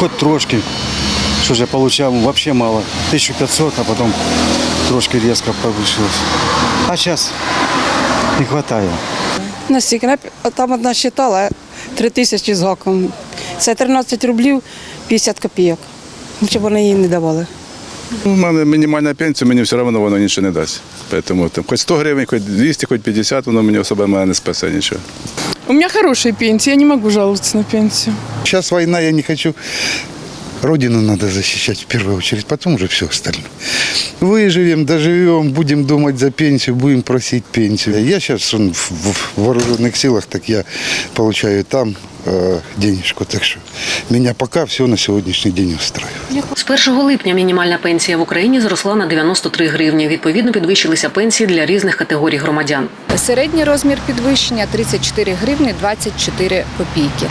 хоть трошки, что же я получал, вообще мало. 1500, а потом трошки резко повысилось. А сейчас не хватает. Настільки там одна считала 3 тисячі з гаком. Це 13 рублів 50 копійок. Лучше б вони їй не давали. У мене мінімальна пенсія, мені все одно воно нічого не дасть. Тому там, хоч 100 гривень, хоч 200, хоч 50, воно мені особливо не спасе нічого. У меня хорошая пенсия, я не могу жаловаться на пенсию. Сейчас война, я не хочу. Родину надо защищать в первую очередь, потом уже все остальное. Выживем, доживем, будем думать за пенсию, будем просить пенсию. Я сейчас в, в вооруженных силах, так я получаю там э, денежку. Так что меня пока все на сегодняшний день устраивает. З 1 липня мінімальна пенсія в Україні зросла на 93 гривні. Відповідно, підвищилися пенсії для різних категорій громадян. Середній розмір підвищення 34 гривні 24 копійки.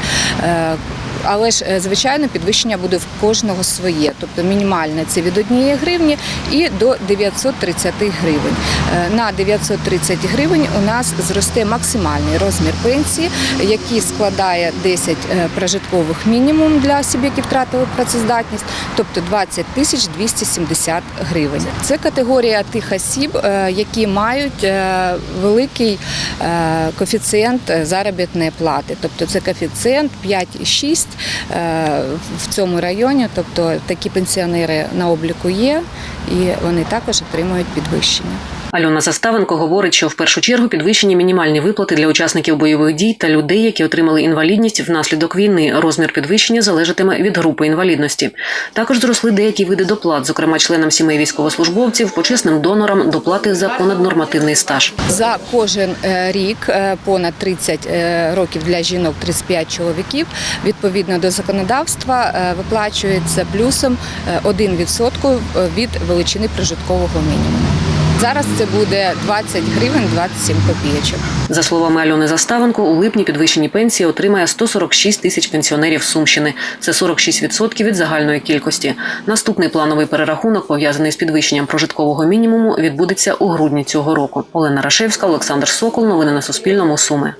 але ж, е, звичайно, підвищення буде в кожного своє. Тобто мінімальне це від 1 гривні і до 930 гривень. Е, На 930 гривень у нас зросте максимальний розмір пенсії, який складає 10 е, прожиткових мінімум для осіб, які втратили працездатність, тобто 20 тисяч 270 гривень. Це категорія тих осіб, які мають великий коефіцієнт заробітної плати. Тобто це коефіцієнт 5,6 е, в цьому районі. Тобто такі пенсіонери на обліку є, і вони також отримують підвищення. Альона Заставенко говорить, що в першу чергу підвищені мінімальні виплати для учасників бойових дій та людей, які отримали інвалідність внаслідок війни. Розмір підвищення залежатиме від групи інвалідності. Також зросли деякі види доплат, зокрема членам сімей військовослужбовців, почесним донорам, доплати за понаднормативний стаж. За кожен е, рік е, понад 30 е, років для жінок, 35 чоловіків. Відповідно до законодавства виплачується плюсом е, 1% від величини прожиткового мінімуму. Зараз це буде 20 гривень 27 копійочок. За словами Альони Заставенко, у липні підвищені пенсії отримає 146 тисяч пенсіонерів Сумщини. Це 46% від загальної кількості. Наступний плановий перерахунок, пов'язаний з підвищенням прожиткового мінімуму, відбудеться у грудні цього року. Олена Рашевська, Олександр Сокол. Новини на Суспільному. Суми.